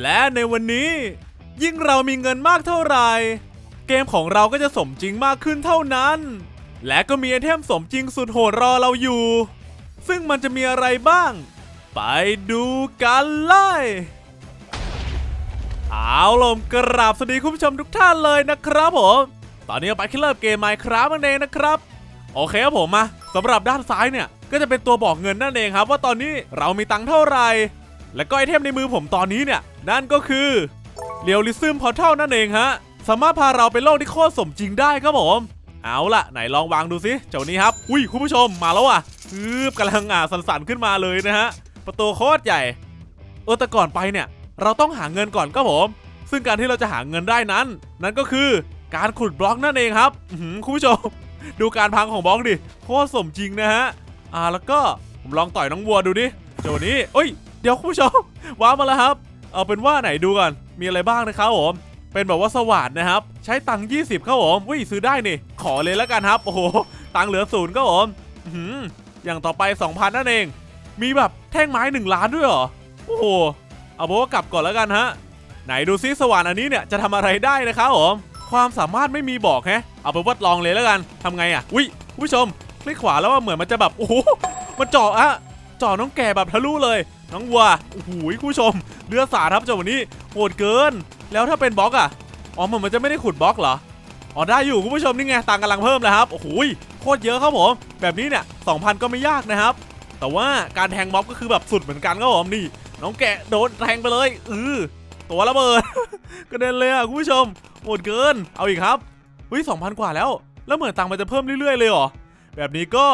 และในวันนี้ ยิ่งเรามีเงินมากเท่าไหร่ เกมของเราก็จะสมจริงมากขึ้นเท่านั้น และก็มีไอเทมสมจริงสุดโหดรอเราอยู่ ซึ่งมันจะมีอะไรบ้าง ไปดูกันเลยเอาลมกราบสวัสดีคุณผู้ชมทุกท่านเลยนะครับผม ตอนนี้เราไปที่เริ่มเกม Minecraft นั่นเองนะครับ โอเคครับผมมาสำหรับด้านซ้ายเนี่ย ก็จะเป็นตัวบอกเงินนั่นเองครับ ว่าตอนนี้เรามีตังค์เท่าไหร่ และก็ไอเทมในมือผมตอนนี้เนี่ย นั่นก็คือเรียลลิซึมพอร์ทัลนั่นเองฮะ สามารถพาเราไปโลกที่โคตรสมจริงได้ครับผม เอาล่ะ ไหนลองวางดูสิเจ้านี้ครับ อุ้ยคุณผู้ชมมาแล้วอะคืบกำลังอ่าสันๆขึ้นมาเลยนะฮะ ประตูโคตรใหญ่ เออแต่ก่อนไปเนี่ย เราต้องหาเงินก่อนครับผม ซึ่งการที่เราจะหาเงินได้นั้น นั่นก็คือการขุดบล็อกนั่นเองครับคุณผู้ชม ดูการพังของบล็อกดิโคตรสมจริงนะฮะ อ่าแล้วก็ผมลองต่อยน้องวัวดูดิโจนี้เอ้ย เดี๋ยวคุณผู้ชมว้ามาแล้วครับ เอาเป็นว่าไหนดูก่อนมีอะไรบ้างนะครับผมเป็นแบบว่าสว่านนะครับ ใช้ตังค์20ครับผมวิซื้อได้นี่ ขอเลยแล้วกันครับ โอ้โห ตังค์เหลือศูนย์ครับผมอื้อหืออย่างต่อไป2,000นั่นเอง มีแบบแท่งไม้1ล้านด้วยเหรอ โอ้โห เอาบอกว่ากลับก่อนแล้วกันฮะ ไหนดูซิสว่านอันนี้เนี่ยจะทำอะไรได้นะครับผม ความสามารถไม่มีบอกแฮะ เอาไปวัดลองเลยแล้วกันทำไงอะ อุ้ยคุณผู้ชมคลิกขวาแล้วว่าเหมือนมันจะแบบ โอ้โห มันเจาะอะเจาะน้องแก่แบบทะลุเลย น้องวัวโอ้โหคุณผู้ชมเลือดสาดครับเจ้าวันนี้โหดเกิน แล้วถ้าเป็นบล็อกอะอ๋อเหมือนมันจะไม่ได้ขุดบล็อกเหรออ๋อได้อยู่คุณผู้ชมนี่ไงตังกำลังเพิ่มแล้วครับโอ้โหโคตรเยอะครับผมแบบนี้เนี่ย2,000ก็ไม่ยากนะครับ แต่ว่าการแทงม็อบก็คือแบบสุดเหมือนกันครับผมนี่ น้องแกะโดนแทงไปเลยอือตัวระเบิดกระเด็นเลยอะคุณผู้ชมโหดเกิน เอาอีกครับเฮ้ย2,000กว่าแล้ว แล้วเหมือนตังมันจะเพิ่มเรื่อยๆเลยเหรอแบบนี้ก็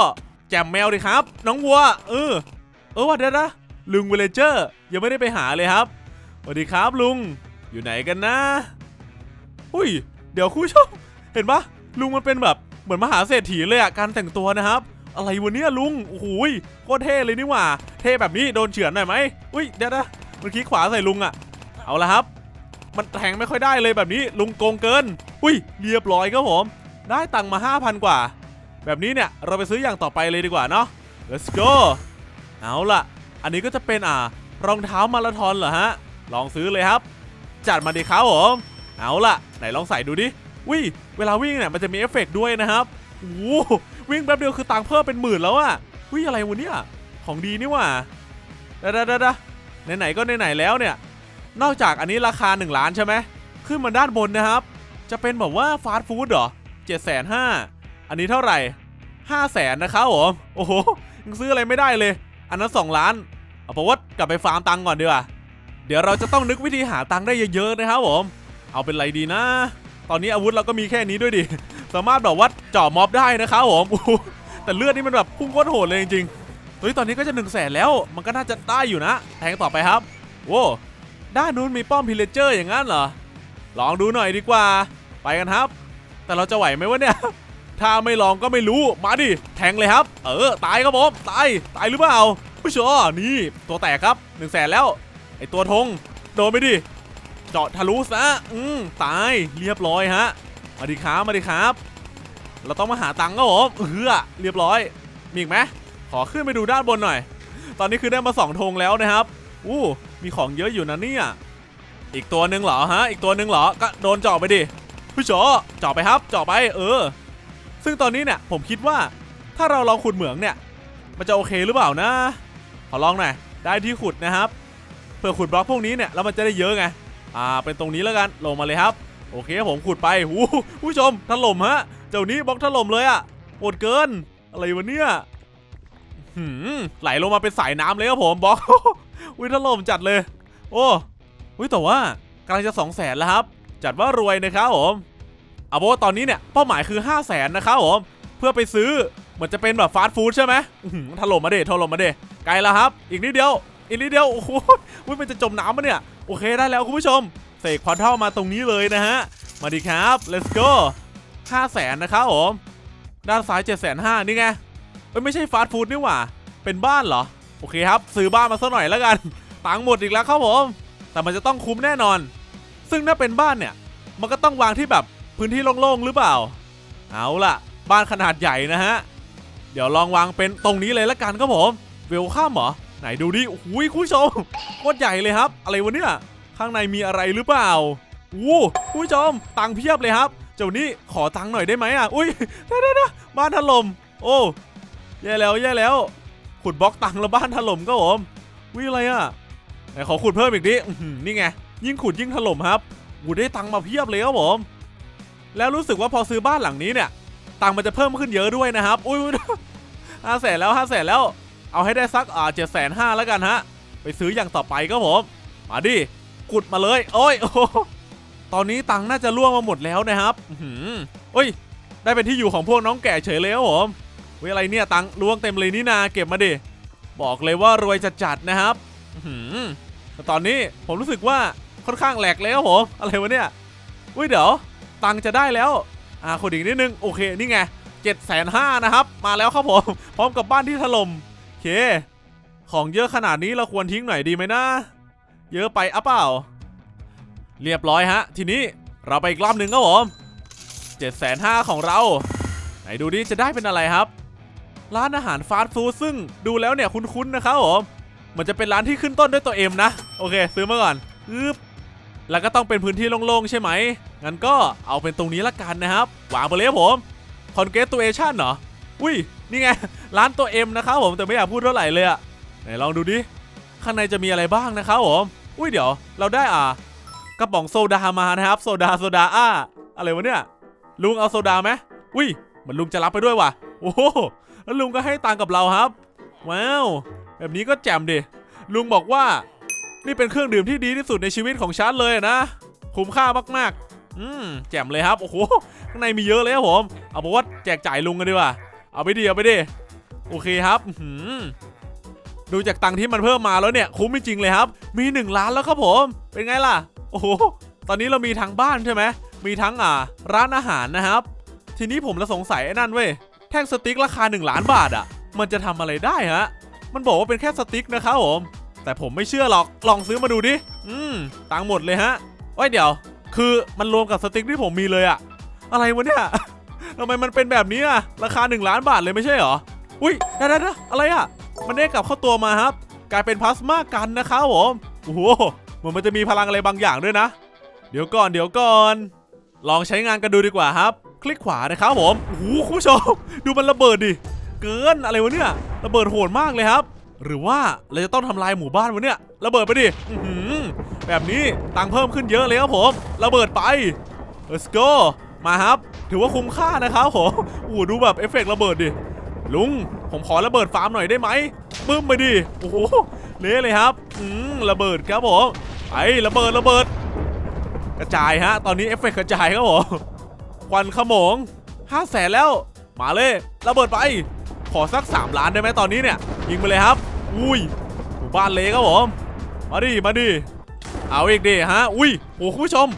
แจมแมวดิครับ น้องวัวเออเออวัดเดี๋ยวนะ ลุงเวลเจอร์ยังไม่ได้ไปหาเลยครับสวัสดีครับลุง อยู่ไหนกันนะ อุ้ย เดี๋ยวคุณผู้ชมเห็นปะลุงมันเป็นแบบเหมือนมหาเศรษฐีเลยอะการแต่งตัวนะครับ อะไรวะเนี่ยลุงโอ้โหยโคตรเท่เลยนี่หว่า เท่แบบนี้โดนเฉือนหน่อยไหมอุ้ยเดี๋ยวนะมันคลิกขวาใส่ลุงอะเอาละครับ มันแทงไม่ค่อยได้เลยแบบนี้ลุงโกงเกิน อุ้ยเรียบร้อยครับผม ได้ตังค์มา 5,000 กว่า แบบนี้เนี่ยเราไปซื้ออย่างต่อไปเลยดีกว่าเนาะ let's go เอาล่ะ อันนี้ก็จะเป็นอ่ารองเท้ามาราธอนเหรอฮะ ลองซื้อเลยครับ จัดมาดีครับผม เอาล่ะ ไหนลองใส่ดูดิวิเวลาวิ่งเนี่ยมันจะมีเอฟเฟกต์ด้วยนะครับโอ้วิ่งแป๊บเดียวคือตังเพิ่มเป็นหมื่นแล้วอะวิอะไรวะเนี่ย ของดีนี่ว่าเด้ๆๆๆไหนๆก็ไหนๆแล้วเนี่ย นอกจากอันนี้ราคา 1 ล้านใช่ไหม ขึ้นมาด้านบนนะครับ จะเป็นแบบว่าฟาสต์ฟู้ดเหรอเจ็ดแสนห้าอันนี้เท่าไหร่ห้าแสนนะครับผม โอ้โหยังซื้ออะไรไม่ได้เลย อันนั้น 2 ล้าน เอาปะวดกลับไปฟาร์มตังค์ก่อนดีกว่า เดี๋ยวเราจะต้องนึกวิธีหาตังค์ได้เยอะๆนะครับผม เอาเป็นไรดีนะ ตอนนี้อาวุธเราก็มีแค่นี้ด้วยดิ สามารถแบบว่าเจ่อม็อบได้นะครับผม แต่เลือดนี่มันแบบพุ่งโคตรโหดเลยจริงๆ เฮ้ยตอนนี้ก็จะ1นึ่งแสนแล้ว มันก็น่าจะได้อยู่นะ แทงต่อไปครับ โว้ด้านนู้นมีป้อมพิเลเจอร์อย่างนั้นเหรอ ลองดูหน่อยดีกว่า ไปกันครับ แต่เราจะไหวไหมวะเนี่ย ถ้าไม่ลองก็ไม่รู้มาดิแทงเลยครับ เออตายครับผมตายตายหรือเปล่าผู้ชมนี่ตัวแตกครับ1นึ่งแสนแล้วไอตัวธงโดนไปดิเจาะทะลุซะอืมตายเรียบร้อยฮะมาดิครับมาดิครับ เราต้องมาหาตังค์ครับผมเออเรียบร้อย มีอีกไหมขอขึ้นไปดูด้านบนหน่อย ตอนนี้คือได้มาสองธงแล้วนะครับอู้มีของเยอะอยู่นะเนี่ยอีกตัวหนึ่งเหรอฮะ อีกตัวหนึ่งเหรอก็โดนเจาะไปดิผู้ชอเจาะไปครับเจาะไปเออ ซึ่งตอนนี้เนี่ยผมคิดว่าถ้าเราลองขุดเหมืองเนี่ย มันจะโอเคหรือเปล่านะ ขอลองหน่อย ได้ที่ขุดนะครับเพื่อขุดบล็อกพวกนี้เนี่ยแล้วมันจะได้เยอะไง อ่า เป็นตรงนี้แล้วกัน ลงมาเลยครับ โอเคผมขุดไปหูผู้ชมถล่มฮะ เจ้านี้บล็อกถล่มเลยอะโหดเกิน อะไรวะเนี่ยหืมไหลลงมาเป็นสายน้ำเลยครับผมบล็อกอุ้ยถล่มจัดเลย โอ้อุ้ยแต่ว่ากำลังจะ2 0 0แสนแล้วครับ จัดว่ารวยนะครับผม เอาว่าตอนนี้เนี่ยเป้าหมายคือ 5 0 0แสนนะครับผมเพื่อไปซื้อเหมือนจะเป็นแบบฟาสต์ฟู้ดใช่ไหมถล่มมาเดถล่มมาเดไกลแล้วครับ อีกนิดเดียว อีกนิดเดียวโอ้โหมันจะจมน้ำปะเนี่ย โอเคได้แล้วคุณผู้ชมเสกพอร์ทัลมาตรงนี้เลยนะฮะ มาดีครับ let's go 5 0 0แสนนะครับผมด้านซ้าย7 5 0 0 0นี่ไงเอ้ยไม่ใช่ฟาสต์ฟู้ดนี่หว่า เป็นบ้านเหรอ โอเคครับ ซื้อบ้านมาสักหน่อยแล้วกัน ตังหมดอีกแล้วครับผม แต่มันจะต้องคุ้มแน่นอน ซึ่งถ้าเป็นบ้านเนี่ย มันก็ต้องวางที่แบบ พื้นที่โล่งๆหรือเปล่า เอาล่ะ บ้านขนาดใหญ่นะฮะ เดี๋ยวลองวางเป็นตรงนี้เลยละกันครับผมเวลข้ามเหรอ ไหนดูดิโอ้โหคุณผู้ชมโคตรใหญ่เลยครับ อะไรวะเนี่ยข้างในมีอะไรหรือเปล่าอู้ผู้ชมตังค์เพียบเลยครับเจ้านี่ขอตังค์หน่อยได้ไหมอะอุ้ยเด้เด้บ้านถล่มโอ้แย่แล้วแย่แล้ว ขุดบล็อกตังค์แล้วบ้านถล่มก็ผมวิ่งอะไรอะไหนขอขุดเพิ่มอีกดินี่ไงยิ่งขุดยิ่งถล่มครับกูได้ตังค์มาเพียบเลยครับผม แล้วรู้สึกว่าพอซื้อบ้านหลังนี้เนี่ยตังค์มันจะเพิ่มขึ้นเยอะด้วยนะครับ อุ้ยห้าแสนแล้วห้าแสนแล้วเอาให้ได้สักอ่าเจ็ดแสนห้าแล้วกันฮะ ไปซื้ออย่างต่อไปก็ผม มาดิขุดมาเลย โอ้ยโอ้ตอนนี้ตังค์น่าจะล่วงมาหมดแล้วนะครับอื้อหือโอ้ย ได้เป็นที่อยู่ของพวกน้องแก่เฉยเลยครับผมเว้ยอะไรเนี่ยตังค์ล่วงเต็มเลยนี่นาเก็บมาดิบอกเลยว่ารวยจัดๆนะครับหือแต่ตอนนี้ผมรู้สึกว่าค่อนข้างแหลกเลยครับผมอะไรวะเนี่ยอุ้ยเดี๋ยว ตังค์จะได้แล้ว อ่าคนอีกนิดนึง โอเค นี่ไงเจ็ดแสนห้านะครับ มาแล้วครับผม พร้อมกับบ้านที่ถล่มโอเค ของเยอะขนาดนี้เราควรทิ้งหน่อยดีไหมนะ เยอะไปอะเปล่า เรียบร้อยฮะ ทีนี้เราไปอีกรอบหนึ่งครับผมเจ็ดแสนห้าของเรา ไหนดูดิจะได้เป็นอะไรครับ ร้านอาหารฟาสต์ฟู้ดซึ่งดูแล้วเนี่ยคุ้นๆนะครับผมมันจะเป็นร้านที่ขึ้นต้นด้วยตัวเอ็มนะ โอเค ซื้อมาก่อนอึ๊บแล้วก็ต้องเป็นพื้นที่โล่งๆใช่ไหม งั้นก็เอาเป็นตรงนี้ละกันนะครับวางไปเลยผมคอนเกตตัวเอชันเหรออุ้ยนี่ไงร้านตัว M นะครับผมแต่ไม่อยากพูดเท่าไหร่เลยอะไหนลองดูดิข้างในจะมีอะไรบ้างนะครับผมอุ้ยเดี๋ยวเราได้อ่ากระป๋องโซดามานะครับโซดาโซดาอ้าอะไรวะเนี่ยลุงเอาโซดาไหมอุ้ยเหมือนลุงจะรับไปด้วยว่ะโอ้โหแล้วลุงก็ให้ตังกับเราครับว้าวแบบนี้ก็แจ่มดิลุงบอกว่า นี่เป็นเครื่องดื่มที่ดีที่สุดในชีวิตของฉันเลยนะ คุ้มค่ามากๆ อืมแจ่มเลยครับโอ้โหข้างในมีเยอะเลยครับผมเอาบอกว่าแจกจ่ายลุงกันดีกว่าเอาไปดิเอาไปดิโอเคครับหือดูจากตังค์ที่มันเพิ่มมาแล้วเนี่ยคุ้มจริงเลยครับ มี 1 ล้านแล้วครับผม เป็นไงล่ะ โอ้โหตอนนี้เรามีทั้งบ้านใช่ไหมมีทั้งอ่า ร้านอาหารนะครับ ทีนี้ผมละสงสัยไอ้นั่นเว้ยแท่งสติ๊กราคา 1 ล้านบาทอะ มันจะทำอะไรได้ฮะมันบอกว่าเป็นแค่สติ๊กนะครับผมแต่ผมไม่เชื่อหรอกลองซื้อมาดูดิอืมตังค์หมดเลยฮะไว้ยเดี๋ยว คือมันรวมกับสติ๊กที่ผมมีเลยอะอะไรวะเนี่ยทำไมมันเป็นแบบนี้อะราคา 1 ล้านบาทเลยไม่ใช่เหรอ อุ้ยเดี๋ยวเดี๋ยวอะไรอะมันได้กลับเข้าตัวมาครับ กลายเป็นพลาสมากันนะครับผมโอ้โหเหมือนมันจะมีพลังอะไรบางอย่างด้วยนะ เดี๋ยวก่อนเดี๋ยวก่อน ลองใช้งานกันดูดีกว่าครับ คลิกขวานะครับผมโอ้โหคุณผู้ชม ดูมันระเบิดดิเกินอะไรวะเนี่ยระเบิดโหดมากเลยครับ หรือว่าเราจะต้องทำลายหมู่บ้านวะเนี่ยระเบิดไปดิ แบบนี้ตังเพิ่มขึ้นเยอะเลยครับผมระเบิดไป let's go มาครับ ถือว่าคุ้มค่านะครับผมโอ้ดูแบบเอฟเฟกระเบิดดิลุง ผมขอระเบิดฟาร์มหน่อยได้ไหมปึ้มไปดิโอ้โหเละเลยครับอืมระเบิดครับผมไอ้ระเบิดระเบิด กระจายฮะ ตอนนี้เอฟเฟกกระจายครับผมควันขโมงห้าแสนแล้ว มาเลย ระเบิดไป ขอสัก 3 ล้านได้ไหมตอนนี้เนี่ย ยิงไปเลยครับ อุ้ยหมู่บ้านเละครับผม มาดิ มาดิ เอาอีกดิฮะ อุ้ยโอ้คุณผู้ชม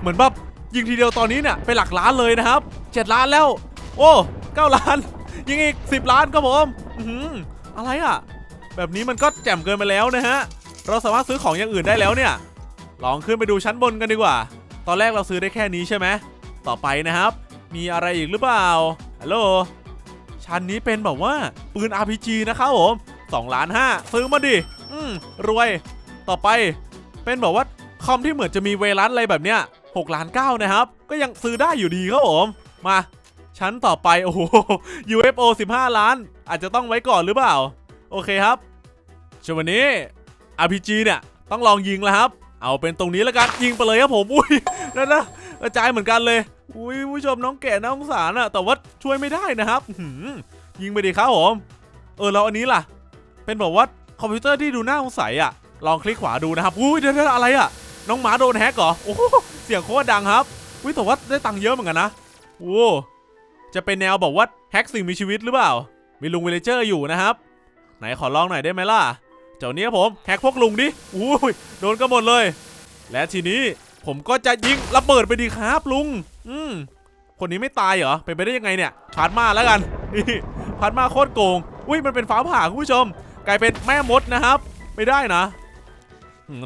เหมือนแบบยิงทีเดียวตอนนี้เนี่ยไปหลักล้านเลยนะครับ7ล้านแล้ว โอ้9ล้าน ยิงอีก10ล้านครับผมอื้อะไรอะ แบบนี้มันก็แจ่มเกินไปแล้วนะฮะ เราสามารถซื้อของอย่างอื่นได้แล้วเนี่ย ลองขึ้นไปดูชั้นบนกันดีกว่า ตอนแรกเราซื้อได้แค่นี้ใช่ไหม ต่อไปนะครับ มีอะไรอีกหรือเปล่า ฮัลโหล ชั้นนี้เป็นแบบว่าปืน RPG นะครับผม2ล้าน5ซื้อมาดิ อืมรวย ต่อไป เป็นแบบว่าคอมที่เหมือนจะมีเวลัสอะไรแบบเนี้ย6ล้าน9นะครับ ก็ยังซื้อได้อยู่ดีครับผมมาชั้นต่อไปโอ้โห UFO 15 ล้าน อาจจะต้องไว้ก่อนหรือเปล่า โอเคครับชวันนี้ RPG เนี่ย ต้องลองยิงแล้วครับ เอาเป็นตรงนี้แล้วกันยิงไปเลยครับผมอุ้ยนั่นนะกระจายเหมือนกันเลยอุ้ยผู้ชมน้องแก่น้องสารอะแต่ว่าช่วยไม่ได้นะครับหือยิงไปดิครับผมเออแล้วอันนี้ล่ะ เป็นแบบว่าคอมพิวเตอร์ที่ดูน่าสงสัยอะ ลองคลิกขวาดูนะครับอุ้ยเดี๋ยวอะไรอะน้องหมาโดนแฮกเหรอโอ้โหเสียงโคตรดังครับอุ้ยแต่ว่าได้ตังค์เยอะเหมือนกันนะโอ้จะเป็นแนวบอกว่าแฮกสิ่งมีชีวิตหรือเปล่า มีลุงวิลเลเจอร์อยู่นะครับ ไหนขอลองหน่อยได้ไหมล่ะ เจ้าเนี้ยผมแฮกพวกลุงดิอุ้ยโดนกันหมดเลย และทีนี้ผมก็จะยิงระเบิดไปดีครับลุง อืมคนนี้ไม่ตายเหรอเป็นไปได้ยังไงเนี่ยพาร์ทมาแล้วกันนี่พาร์ทมาโคตรโกง อุ้ยมันเป็นฟ้าผ่าคุณผู้ชม กลายเป็นแม่มดนะครับ ไม่ได้นะ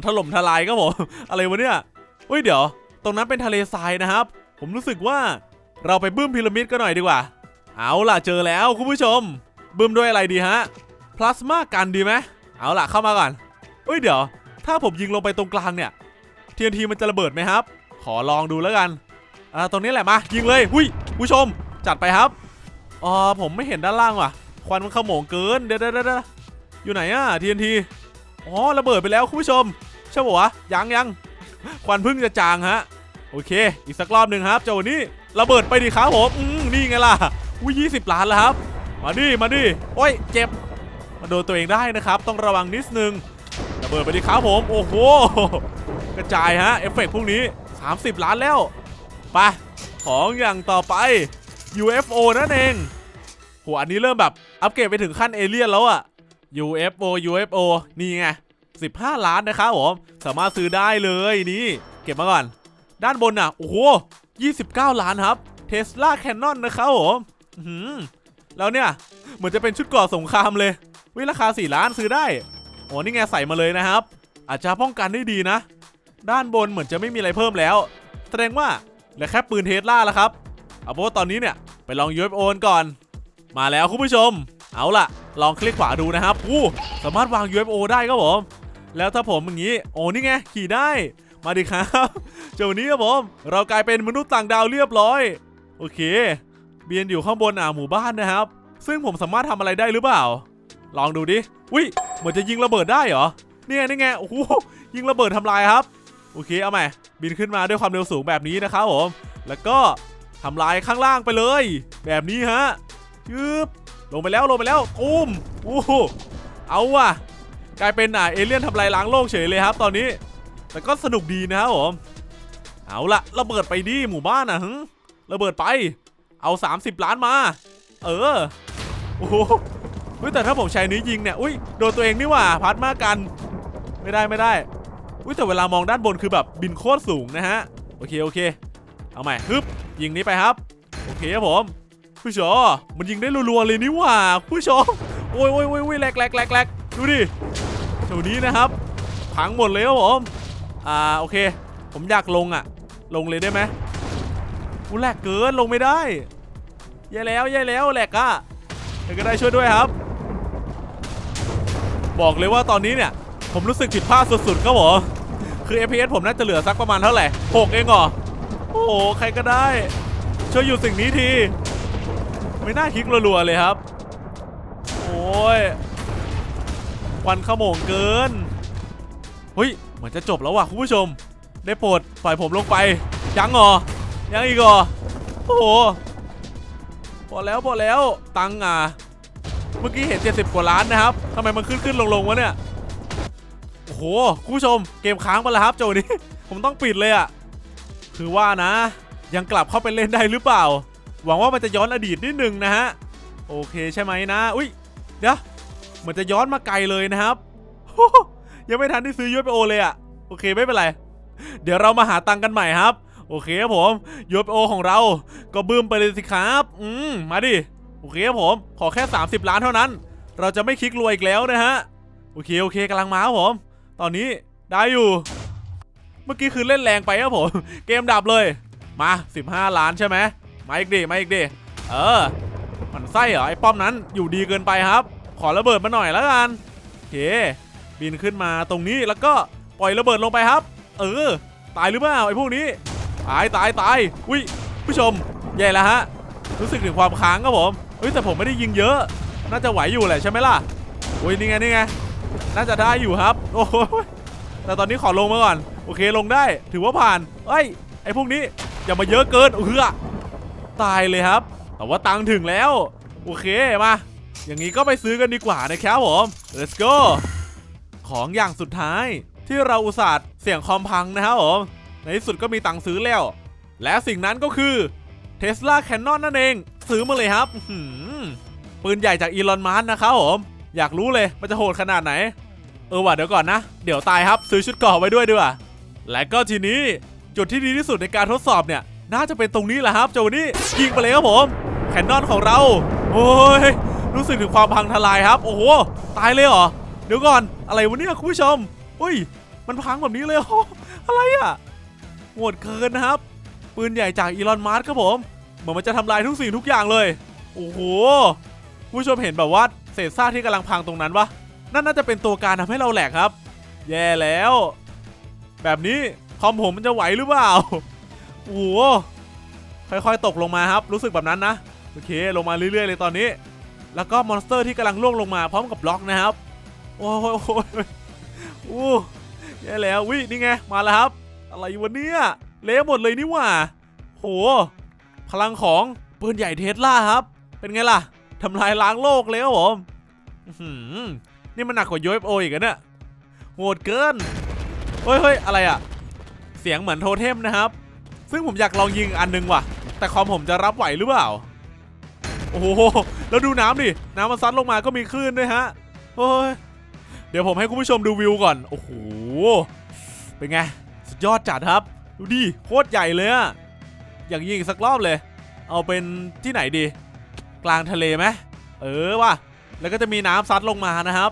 ถล่มทลายก็ผมอะไรวะเนี่ยอุ้ยเดี๋ยว ตรงนั้นเป็นทะเลทรายนะครับ ผมรู้สึกว่าเราไปบึ้มพีระมิดกันหน่อยดีกว่า เอาล่ะเจอแล้วคุณผู้ชม บึ้มด้วยอะไรดีฮะพลาสมากันดีไหมเอาล่ะเข้ามาก่อนเอ้ยเดี๋ยว ถ้าผมยิงลงไปตรงกลางเนี่ย TNT มันจะระเบิดไหมครับ ขอลองดูแล้วกันอ่าตรงนี้แหละมายิงเลยหุยผู้ชมจัดไปครับอ๋อผมไม่เห็นด้านล่างว่ะ ควันมันขโมงเกินเดี๋ยวเดี๋ยวเดี๋ยวอยู่ไหนอะ TNT อ๋อระเบิดไปแล้วคุณผู้ชมใช่ปะวะยังยังควันพึ่งจะจางฮะ โอเค อีกสักรอบหนึ่งครับเจ้าวันนี้ระเบิดไปดิครับผมอืมนี่ไงล่ะอุ้ยยี่สิบล้านแล้วครับ มาดิมาดิโอ้ยเจ็บมาโดนตัวเองได้นะครับ ต้องระวังนิดนึงระเบิดไปดิครับผมโอ้โหกระจายฮะเอฟเฟกต์พวกนี้ 30 ล้านแล้วไปของอย่างต่อไป UFO นั่นเองโหอันนี้เริ่มแบบอัปเกรดไปถึงขั้นเอเลี่ยนแล้วอะ UFO UFO นี่ไง 15 ล้านนะครับผม สามารถซื้อได้เลยนี่ เก็บมาก่อน ด้านบนอะ โอ้โห 29 ล้านครับ Tesla Canon นะครับผมหือแล้วเนี่ย เหมือนจะเป็นชุดก่อสงครามเลย วิราคา 4 ล้านซื้อได้โอ้นี่ไงใส่มาเลยนะครับ อาจจะป้องกันได้ดีนะ ด้านบนเหมือนจะไม่มีอะไรเพิ่มแล้ว แสดงว่าเหลือแค่ปืนเทสลาแล้วครับ เอาเป็นว่าตอนนี้เนี่ย ไปลอง UFO กันก่อน มาแล้วคุณผู้ชม เอาล่ะ ลองคลิกขวาดูนะครับอู้สามารถวาง UFO ได้ครับผม แล้วถ้าผมอย่างนี้ โอ้นี่ไง ขี่ได้ มาดิครับเจ้านี้ครับผม เรากลายเป็นมนุษย์ต่างดาวเรียบร้อย โอเค เบียนอยู่ข้างบนอ่าหมู่บ้านนะครับ ซึ่งผมสามารถทำอะไรได้หรือเปล่า ลองดูดิ อุ้ย เหมือนจะยิงระเบิดได้เหรอ นี่ไงนี่ไง โอ้โห ยิงระเบิดทำลายครับ โอเค เอาใหม่ บินขึ้นมาด้วยความเร็วสูงแบบนี้นะครับผม แล้วก็ทำลายข้างล่างไปเลย แบบนี้ฮะยึบ ลงไปแล้วลงไปแล้วตุ้มโอ้โหเอาว่ะ กลายเป็นอ่าเอเลี่ยนทำลายล้างโลกเฉยเลยครับ ตอนนี้ แต่ก็สนุกดีนะครับผมเอาละระเบิดไปดิหมู่บ้านอะฮึระเบิดไป เอา 30 ล้านมา เออโอ้โหแต่ถ้าผมใช้นี้ยิงเนี่ยอุ้ยโดนตัวเองนี่ว่าพัดมากกัน ไม่ได้ไม่ได้อุ้ยแต่เวลามองด้านบนคือแบบบินโคตรสูงนะฮะ โอเคโอเค เอาใหม่ฮึบยิงนี้ไปครับ โอเคครับผม ผู้ชมมันยิงได้รัวๆเลยนี่หว่า ผู้ชมโอ้ยโอ้ยโอ้ยโอ้ยแหลกแหลกแหลกแหลกดูดิเท่านี้นะครับพังหมดเลยครับผมอ่าโอเค ผมอยากลงอะ ลงเลยได้ไหมกูแหลกเกินลงไม่ได้แย่แล้วแย่แล้วแหลกอะใครก็ได้ช่วยด้วยครับ บอกเลยว่าตอนนี้เนี่ย ผมรู้สึกผิดพลาดสุดๆครับผมคือ FPS ผมน่าจะเหลือสักประมาณเท่าไหร่6เองเหรอโอ้โหใครก็ได้ ช่วยอยู่สิ่งนี้ที ไม่น่าคลิกรัวๆเลยครับ โอ้ยควันขโมงเกินเฮ้ยเหมือนจะจบแล้วว่ะคุณผู้ชม ได้โปรดปล่อยผมลงไป ยังหรอยังอีกหรอโอ้โหพอแล้วพอแล้วตังค์อะเมื่อกี้เห็น 70 กว่าล้านนะครับทำไมมันขึ้นขึ้นลงลงวะเนี่ยโอ้โหคุณผู้ชมเกมค้างไปแล้วครับโจนี้ ผมต้องปิดเลยอะคือว่านะ ยังกลับเข้าไปเล่นได้หรือเปล่า หวังว่ามันจะย้อนอดีตนิดนึงนะฮะ โอเคใช่ไหมนะ อุ้ยเดี๋ยวเหมือนจะย้อนมาไกลเลยนะครับ ยังไม่ทันที่ซื้อ UFO เลยอะโอเคไม่เป็นไร เดี๋ยวเรามาหาตังค์กันใหม่ครับ โอเคครับผม UFO ของเรา ก็บึ้มไปเลยสิครับ อืมมาดิ โอเคครับผม ขอแค่ 30 ล้านเท่านั้น เราจะไม่คลิกรวยอีกแล้วนะฮะ โอเคโอเคกำลังมาครับผม ตอนนี้ได้อยู่ เมื่อกี้คือเล่นแรงไปครับผม เกมดับเลย มา 15 ล้านใช่ไหม มาอีกดิมาอีกดิเออมันไส้เหรอไอ้ป้อมนั้นอยู่ดีเกินไปครับ ขอระเบิดมาหน่อยแล้วกันโอเคบินขึ้นมาตรงนี้แล้วก็ปล่อยระเบิดลงไปครับ เออ ตายหรือเปล่าไอ้พวกนี้ตายตายตายอุ้ยผู้ชมแย่แล้วฮะรู้สึกถึงความค้างครับผมเฮ้ยแต่ผมไม่ได้ยิงเยอะ น่าจะไหวอยู่แหละใช่ไหมล่ะอุ้ยนี่ไงนี่ไงน่าจะได้อยู่ครับ โอ้โหแต่ตอนนี้ขอลงมาก่อน โอเคลงได้ ถือว่าผ่านเอ้ยไอ้พวกนี้อย่ามาเยอะเกินเออ ตายเลยครับ แต่ว่าตังถึงแล้ว โอเคมา อย่างนี้ก็ไปซื้อกันดีกว่านะครับผม let's go ของอย่างสุดท้ายที่เราอุตส่าห์เสี่ยงคอมพังนะครับผม ในที่สุดก็มีตังซื้อแล้ว และสิ่งนั้นก็คือ Tesla Canon นั่นเอง ซื้อมาเลยครับปืนใหญ่จากอีลอนมัสนะครับผม อยากรู้เลยมันจะโหดขนาดไหน เออว่ะเดี๋ยวก่อนนะ เดี๋ยวตายครับ ซื้อชุดเกราะไว้ด้วยดีกว่าและก็ทีนี้จุดที่ดีที่สุดในการทดสอบเนี่ย น่าจะเป็นตรงนี้แหละครับเจ้าวันนี้ยิงไปเลยครับผม แคนนอนของเรา โอ้ย รู้สึกถึงความพังทลายครับ โอ้โห ตายเลยเหรอ เดี๋ยวก่อน อะไรวะเนี่ยคุณผู้ชม อุ้ย มันพังแบบนี้เลยออะไรอะโหดเกินนะครับ ปืนใหญ่จากอีลอนมัสครับผม เหมือนมันจะทำลายทุกสิ่งทุกอย่างเลย โอ้โห คุณผู้ชมเห็นแบบว่าเศษซากที่กำลังพังตรงนั้นปะนั่นน่าจะเป็นตัวการทำให้เราแหลกครับ แย่แล้ว แบบนี้คอมผมมันจะไหวหรือเปล่า โอ้โหค่อยๆตกลงมาครับ รู้สึกแบบนั้นนะ โอเค ลงมาเรื่อยๆเลยตอนนี้ แล้วก็มอนสเตอร์ที่กำลังล่วงลงมาพร้อมกับบล็อกนะครับ โอ้โหโอ้แย่แล้ววินี่ไง มาแล้วครับ อะไรวะเนี่ย เละหมดเลยนี่หว่า โห พลังของปืนใหญ่เทสลาครับ เป็นไงล่ะทำลายล้างโลกเลยครับผมนี่มันหนักกว่า UFO อีกอะเนี่ยโหดเกิน เฮ้ยเฮ้ยอะไรอะเสียงเหมือนโทเทมนะครับ ซึ่งผมอยากลองยิงอันนึงว่ะ แต่คอมผมจะรับไหวหรือเปล่า โอ้โห แล้วดูน้ำดิ น้ำมันซัดลงมาก็มีคลื่นด้วยฮะเฮ้ยเดี๋ยวผมให้คุณผู้ชมดูวิวก่อน โอ้โห เป็นไง สุดยอดจัดครับ ดูดิ โคตรใหญ่เลยอะอยากยิงอีกสักรอบเลย เอาเป็นที่ไหนดี กลางทะเลไหมเออว่ะ แล้วก็จะมีน้ำซัดลงมานะครับ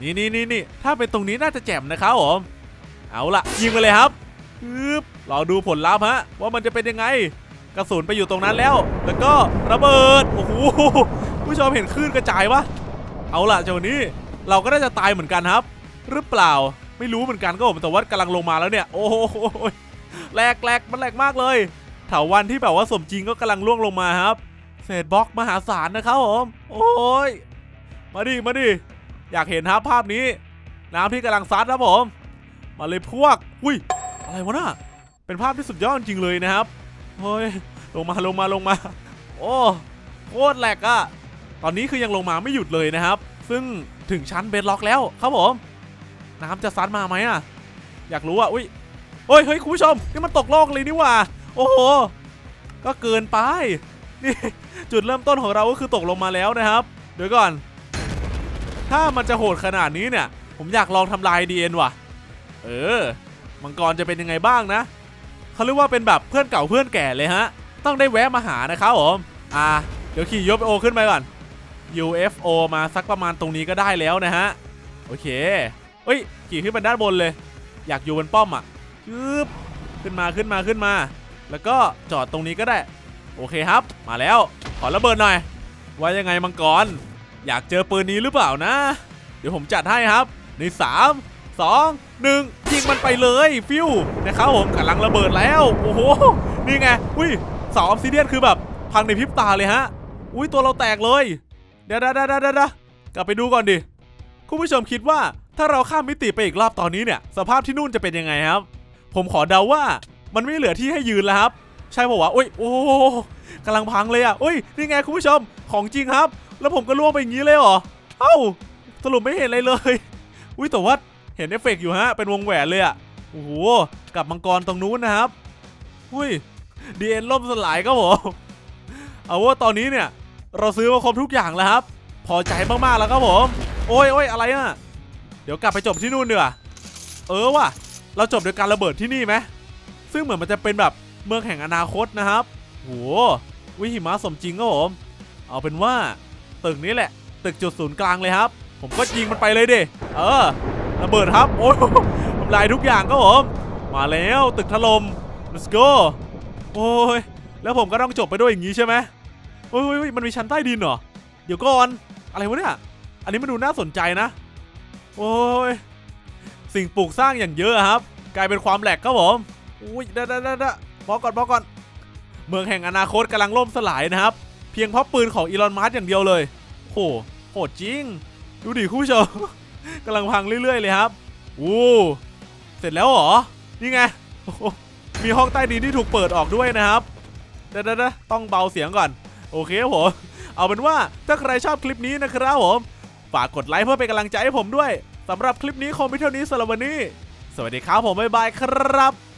นี่นี่นี่นี่ถ้าเป็นตรงนี้น่าจะแจ่มนะครับผม เอาละยิงไปเลยครับปึ๊บ รอดูผลลัพธ์ฮะว่ามันจะเป็นยังไง กระสุนไปอยู่ตรงนั้นแล้ว แล้วก็ระเบิด โอ้โหผู้ชมเห็นคลื่นกระจายปะเอาล่ะเจ้านี้เราก็น่าจะตายเหมือนกันครับ หรือเปล่าไม่รู้เหมือนกันก็ผมแต่ว่ากำลังลงมาแล้วเนี่ย โอ้โหแหลกแหลกมันแหลกมากเลยเถาวันที่แบบว่าสมจริงก็กำลังล่วงลงมาครับเศษบล็อกมหาศาลนะครับผมโอ้ยมาดิมาดิอยากเห็นครับภาพนี้ น้ำที่กำลังซัดครับผม มาเลยพวก อุ้ย อะไรวะน่ะ เป็นภาพที่สุดยอดจริงเลยนะครับเฮ้ยลงมาลงมาลงมา โอ้โคตรแหลกอะตอนนี้คือยังลงมาไม่หยุดเลยนะครับ ซึ่งถึงชั้นเบดล็อกแล้วครับผมน้ำจะซัดมาไหมอะอยากรู้อะอุ้ยเฮ้ยเฮ้ยคุณผู้ชมนี่มันตกโลกเลยนี่หว่า โอ้โหก็เกินไปนี่จุดเริ่มต้นของเราก็คือตกลงมาแล้วนะครับ เดี๋ยวก่อน ถ้ามันจะโหดขนาดนี้เนี่ย ผมอยากลองทำลายดีเอ็นว่ะ เออ มังกรจะเป็นยังไงบ้างนะ เขาเรียกว่าเป็นแบบเพื่อนเก่าเพื่อนแก่เลยฮะ ต้องได้แวะมาหานะครับผม อ่า เดี๋ยวขี่ UFO ขึ้นไปก่อน UFO มาสักประมาณตรงนี้ก็ได้แล้วนะฮะ โอเค เอ้ย ขี่ขึ้นไปด้านบนเลย อยากอยู่บนป้อมอะชืบขึ้นมาขึ้นมาขึ้นมา แล้วก็จอดตรงนี้ก็ได้ โอเคครับ มาแล้ว ขอระเบิดหน่อย ว่ายังไงมังกร อยากเจอปืนนี้หรือเปล่านะ เดี๋ยวผมจัดให้ครับ ใน3 2 1ยิง มันไปเลยฟิวนะครับผมกำลังระเบิดแล้วโอ้โหนี่ไงอุ้ยเสาออฟซิเดียนคือแบบพังในพริบตาเลยฮะอุ้ยตัวเราแตกเลยเดี๋ยวเดี๋ยวเดี๋ยวเดี๋ยวกลับไปดูก่อนดิคุณผู้ชมคิดว่าถ้าเราข้ามมิติไปอีกรอบตอนนี้เนี่ย สภาพที่นู่นจะเป็นยังไงครับ ผมขอเดาว่ามันไม่เหลือที่ให้ยืนแล้วครับ ใช่ป่าวะอุ้ยโอ้กำลังพังเลยอะอุ้ยนี่ไงคุณผู้ชมของจริงครับ แล้วผมก็ล่วงไปอย่างนี้เลยเหรอเอ้าสรุปไม่เห็นอะไรเลยอุ้ยแต่ว่า เห็นเอฟเฟกต์อยู่ฮะ เป็นวงแหวนเลยอะ โอ้โห กับมังกรตรงนู้นนะครับ อุ้ยดีเอ็นล่มสลายครับผม เอาว่าตอนนี้เนี่ย เราซื้อมาครบทุกอย่างแล้วครับ พอใจมากๆแล้วครับผม โอ้ยโอ้ยอะไรอะ เดี๋ยวกลับไปจบที่นู่นเนีกว่ยเออว่ะ เราจบโดยการระเบิดที่นี่ไหม ซึ่งเหมือนมันจะเป็นแบบเมืองแห่งอนาคตนะครับโหวิหิมะสมจริงครับผม เอาเป็นว่าตึกนี้แหละ ตึกจุดศูนย์กลางเลยครับ ผมก็ยิงมันไปเลยดิเออ ระเบิดครับ โอ้ยทำลายทุกอย่างครับผมมาแล้วตึกถล่ม let's go โอ้ยแล้วผมก็ต้องจบไปด้วยอย่างนี้ใช่ไหมโอ้ยอยมันมีชั้นใต้ดินเหรอ เดี๋ยวก่อน อะไรวะเนี่ย อันนี้มันดูน่าสนใจนะ โอ้ยสิ่งปลูกสร้างอย่างเยอะครับ กลายเป็นความแหลกครับผมอุ้ยเด้อเด้อเด้อเด้อบอกก่อนบอกก่อน เมืองแห่งอนาคตกำลังล่มสลายนะครับ เพียงเพราะปืนของอีลอนมัสอย่างเดียวเลยโหโหดจริง ดูดิคุณผู้ชม กำลังพังเรื่อย ๆ เลยครับอู้เสร็จแล้วเหรอ นี่ไง มีห้องใต้ดินที่ถูกเปิดออกด้วยนะครับเดี๋ยวๆต้องเบาเสียงก่อน โอเคครับผม เอาเป็นว่าถ้าใครชอบคลิปนี้นะครับผม ฝากกดไลค์เพื่อเป็นกำลังใจให้ผมด้วยสำหรับคลิปนี้คงไม่เท่านี้สำหรับวันนี้ สวัสดีครับผม บ๊ายบายครับ